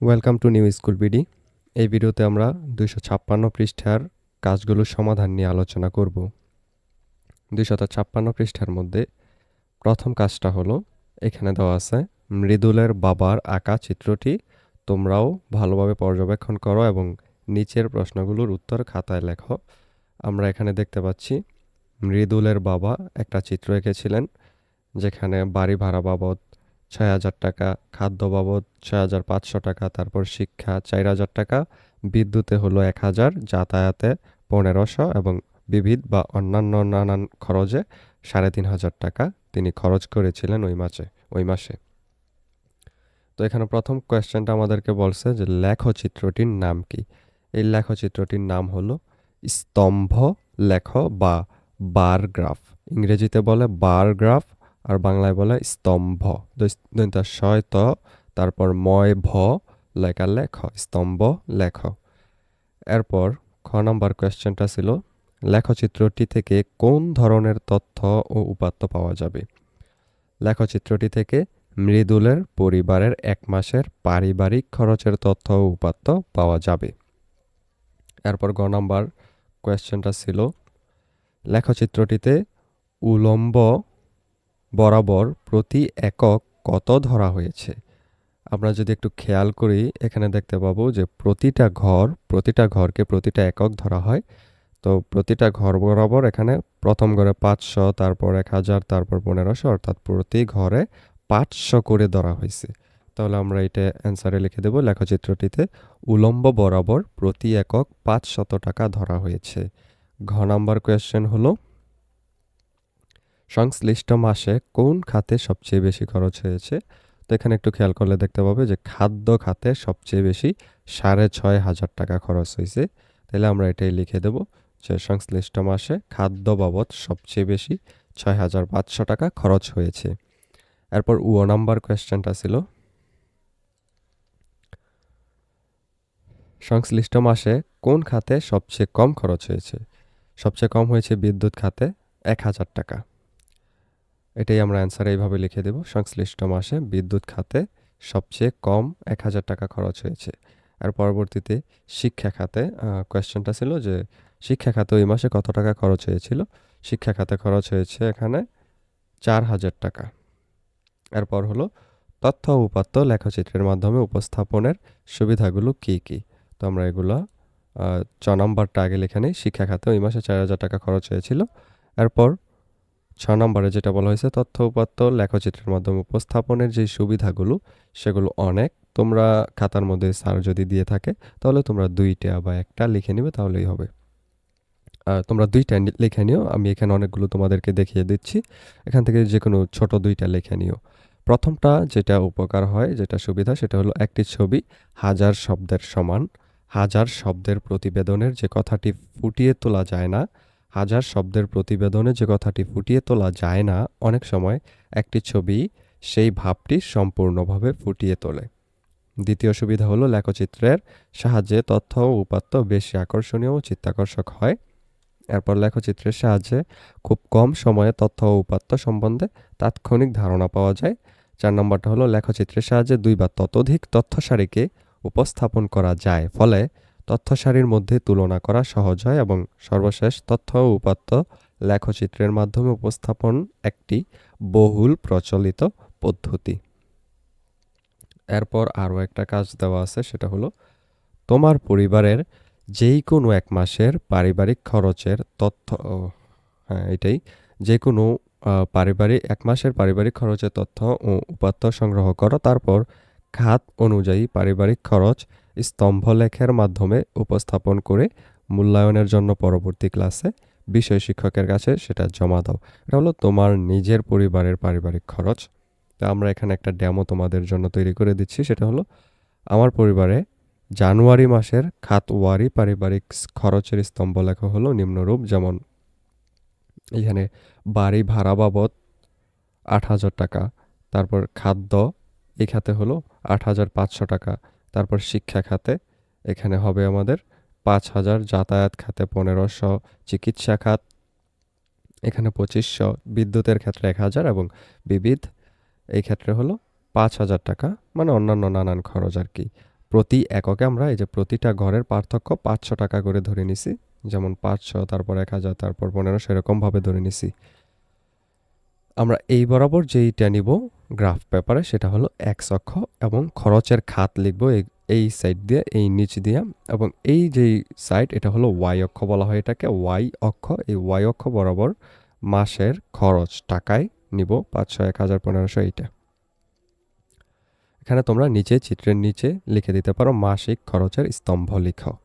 Welcome to new school BD এই ভিডিওতে আমরা দুইশো ছাপ্পান্ন পৃষ্ঠার কাজগুলোর সমাধান নিয়ে আলোচনা করব। দুইশত ছাপ্পান্ন পৃষ্ঠার মধ্যে প্রথম কাজটা হলো, এখানে দেওয়া আছে, মৃদুলের বাবার আঁকা চিত্রটি তোমরাও ভালোভাবে পর্যবেক্ষণ করো এবং নিচের প্রশ্নগুলোর উত্তর খাতায় লেখো। আমরা এখানে দেখতে পাচ্ছি, মৃদুলের বাবা একটা চিত্র এঁকেছিলেন, যেখানে বাড়ি ভাড়া বাবদ ছয় হাজার টাকা, খাদ্য বাবদ ছয় হাজার পাঁচশো টাকা, তারপর শিক্ষা চার হাজার টাকা, বিদ্যুতে হলো এক হাজার, যাতায়াতে পনেরোশো এবং বিবিধ বা অন্যান্য নানান খরচে সাড়ে তিন হাজার টাকা তিনি খরচ করেছিলেন ওই মাসে ওই মাসে। তো এখানে প্রথম কোয়েশ্চেনটা আমাদেরকে বলছে যে লেখচিত্রটির নাম কি? এই লেখচিত্রটির নাম হলো স্তম্ভ লেখ বা বারগ্রাফ ইংরেজিতে বলে বার গ্রাফ আর বাংলায় বলে স্তম্ভ। দৈন্তা শয় তারপর ময় ভ লেখা লেখ, স্তম্ভ, লেখ। এরপর খ নম্বর কোয়েশ্চেনটা ছিল, লেখচিত্রটি থেকে কোন ধরনের তথ্য ও উপাত্ত পাওয়া যাবে? লেখচিত্রটি থেকে মৃদুলের পরিবারের এক মাসের পারিবারিক খরচের তথ্য ও উপাত্ত পাওয়া যাবে। এরপর গ নাম্বার কোয়েশ্চেনটা ছিল, লেখচিত্রটিতে উলম্ব বরাবর প্রতি একক কত ধরা হয়েছে? আমরা যদি একটু খেয়াল করি, এখানে দেখতে পাবো যে প্রতিটা ঘর, প্রতিটা ঘরকে প্রতিটা একক ধরা হয়। তো প্রতিটা ঘর বরাবর এখানে প্রথম ঘরে পাঁচশো, তারপর এক হাজার, তারপর পনেরোশো, অর্থাৎ প্রতি ঘরে পাঁচশো করে ধরা হয়েছে। তাহলে আমরা এটা অ্যান্সারে লিখে দেব লেখচিত্রটিতে, উলম্ব বরাবর প্রতি একক পাঁচশত টাকা ধরা হয়েছে। ঘ নাম্বার কোয়েশ্চেন হলো সংশ্লিষ্ট মাসে কোন খাতে সবচেয়ে বেশি খরচ হয়েছে? তো এখানে একটু খেয়াল করলে দেখতে পাবে যে খাদ্য খাতে সবচেয়ে বেশি সাড়ে ছয় হাজার টাকা খরচ হয়েছে। তাহলে আমরা এটাই লিখে দেব যে সংশ্লিষ্ট মাসে খাদ্য বাবদ সবচেয়ে বেশি ছয় হাজার পাঁচশো টাকা খরচ হয়েছে। এরপর ও নাম্বার কোয়েশ্চেনটা ছিল। সংশ্লিষ্ট মাসে কোন খাতে সবচেয়ে কম খরচ হয়েছে? সবচেয়ে কম হয়েছে বিদ্যুৎ খাতে এক হাজার টাকা। এটাই আমরা অ্যান্সার এইভাবে লিখে দেব। সংশ্লিষ্ট মাসে বিদ্যুৎ খাতে সবচেয়ে কম এক হাজার টাকা খরচ হয়েছে। আর পরবর্তীতে শিক্ষা খাতে কোয়েশ্চেনটা ছিল যে শিক্ষা খাতে ওই মাসে কত টাকা খরচ হয়েছিল? শিক্ষা খাতে খরচ হয়েছে এখানে চার হাজার টাকা। এরপর হলো তথ্য উপাত্ত লেখচিত্রের মাধ্যমে উপস্থাপনের সুবিধাগুলো কি কি? তো আমরা এগুলো চ নম্বরটা আগে লিখে নিই। শিক্ষা খাতে ওই মাসে চার হাজার টাকা খরচ হয়েছিল। এরপর ছ নম্বরে যেটা বলা হয়েছে তথ্য উপাত্ত লেখচিত্রের মাধ্যমে উপস্থাপনের যে সুবিধাগুলো, সেগুলো অনেক। তোমরা খাতার মধ্যে স্যার যদি দিয়ে থাকে, তাহলে তোমরা দুইটা বা একটা লিখে নিবে, তাহলেই হবে। আর তোমরা দুইটা লিখে নিও। আমি এখানে অনেকগুলো তোমাদেরকে দেখিয়ে দিচ্ছি। এখান থেকে যে কোনো ছোট দুইটা লিখে নিও। প্রথমটা যেটা উপকার হয়, যেটা সুবিধা, সেটা হলো একটি ছবি হাজার শব্দের সমান। হাজার শব্দের প্রতিবেদনের যে কথাটি ফুটিয়ে তোলা যায় না হাজার শব্দের প্রতিবেদনে যে কথাটি ফুটিয়ে তোলা যায় না, অনেক সময় একটি ছবি সেই ভাবটি সম্পূর্ণভাবে ফুটিয়ে তোলে। দ্বিতীয় সুবিধা হলো লেখচিত্রের সাহায্যে তথ্য ও উপাত্ত বেশি আকর্ষণীয় ও চিত্তাকর্ষক হয়। এরপর লেখচিত্রের সাহায্যে খুব কম সময়ে তথ্য ও উপাত্ত সম্বন্ধে তাৎক্ষণিক ধারণা পাওয়া যায়। চার নম্বরটা হলো লেখচিত্রের সাহায্যে দুই বা ততোধিক তথ্য সারিকে উপস্থাপন করা যায়। ফলে তথ্য সারির মধ্যে তুলনা করা সহজ হয় এবং সর্বশেষ তথ্য ও উপাত্ত লেখচিত্রের মাধ্যমে উপস্থাপন একটি বহুল প্রচলিত পদ্ধতি। এরপর আরও একটা কাজ দেওয়া আছে, সেটা হলো, তোমার পরিবারের যেই কোনো এক মাসের পারিবারিক খরচের তথ্য হ্যাঁ এটাই। যে কোনো পারিবারিক, এক মাসের পারিবারিক খরচের তথ্য ও উপাত্ত সংগ্রহ করো। তারপর খাত অনুযায়ী পারিবারিক খরচ স্তম্ভলেখের মাধ্যমে উপস্থাপন করে মূল্যায়নের জন্য পরবর্তী ক্লাসে বিষয় শিক্ষকের কাছে সেটা জমা দাও। এটা হলো তোমার নিজের পরিবারের পারিবারিক খরচ। তো আমরা এখানে একটা ড্যামো তোমাদের জন্য তৈরি করে দিচ্ছি। সেটা হলো আমার পরিবারে জানুয়ারি মাসের খাতওয়ারি পারিবারিক খরচের স্তম্ভ লেখা হলো নিম্নরূপ, যেমন এখানে বাড়ি ভাড়া বাবদ আট হাজার টাকা, তারপর খাদ্য এই খাতে হলো আট হাজার পাঁচশো টাকা তারপর শিক্ষা খাতে। এখানে হবে আমাদের পাঁচ হাজার যাতায়াত খাতে পনেরোশো, চিকিৎসা খাত এখানে পঁচিশশো, বিদ্যুতের ক্ষেত্রে এক হাজার এবং বিবিধ। এই ক্ষেত্রে হলো পাঁচ হাজার টাকা মানে অন্যান্য নানান খরচ আর কি। প্রতি এককে আমরা এই যে প্রতিটা ঘরের পার্থক্য পাঁচশো টাকা করে ধরে নিছি। যেমন পাঁচশো, তারপর এক হাজার, তারপর পনেরোশো, এরকমভাবে ধরে নিছি। আমরা এই বরাবর যেইটা নিব গ্রাফ পেপারে সেটা হলো এক্স অক্ষ এবং খরচের খাত লিখব এই সাইড দিয়ে, এই নিচ দিয়ে এবং এই যে সাইড এটা হলো ওয়াই অক্ষ বলা হয় এটাকে। ওয়াই অক্ষ, এই ওয়াই অক্ষ বরাবর মাসের খরচ টাকায় নিব পাঁচশো, এক হাজার, পনেরোশো এইটা। এখানে তোমরা নিচে, চিত্রের নিচে লিখে দিতে পারো মাসিক খরচের স্তম্ভ লিখো।